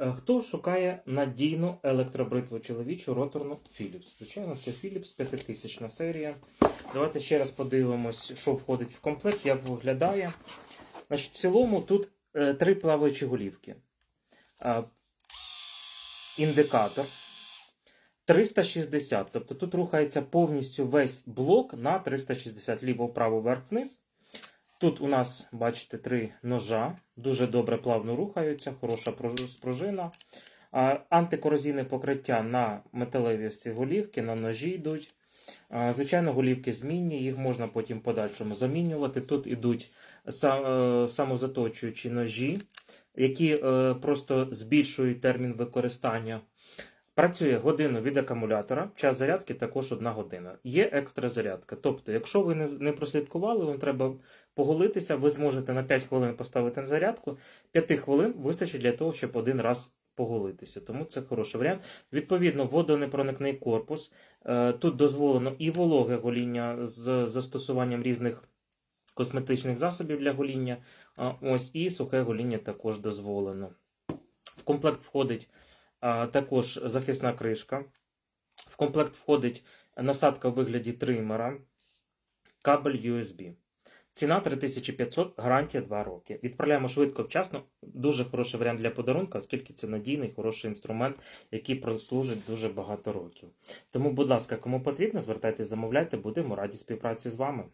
Е, Хто шукає надійну електробритву чоловічу роторну Philips? Звичайно, це Philips 5000 серія. Давайте ще раз подивимось, що входить в комплект, як виглядає. Значить, в цілому тут е, три плаваючі голівки. Е, індикатор 360. Тобто тут рухається повністю весь блок на 360 ліво, вправо, вверх, вниз. Тут у нас, бачите, три ножа, дуже добре плавно рухаються, хороша спружина. Антикорозійне покриття на металеві голівки, на ножі йдуть. Звичайно, голівки змінні, їх можна потім в подальшому замінювати. Тут ідуть са- е, самозаточуючі ножі, які е, просто збільшують термін використання. Працює годину від акумулятора, час зарядки також одна година. Є екстра зарядка. Тобто, якщо ви не, прослідкували, вам треба поголитися, ви зможете на 5 хвилин поставити на зарядку. 5 хвилин вистачить для того, щоб один раз поголитися. Тому це хороший варіант. Відповідно, водонепроникний корпус. Е, Тут дозволено і вологе гоління з застосуванням різних косметичних засобів для гоління. Ось і сухе гоління також дозволено. В комплект входить також захисна кришка. В комплект входить насадка в вигляді тримера, кабель USB. Ціна 3500, гарантія 2 роки. Відправляємо швидко вчасно. Дуже хороший варіант для подарунка, оскільки це надійний, хороший інструмент, який прослужить дуже багато років. Тому, будь ласка, кому потрібно, звертайтесь, замовляйте, будемо раді співпраці з вами.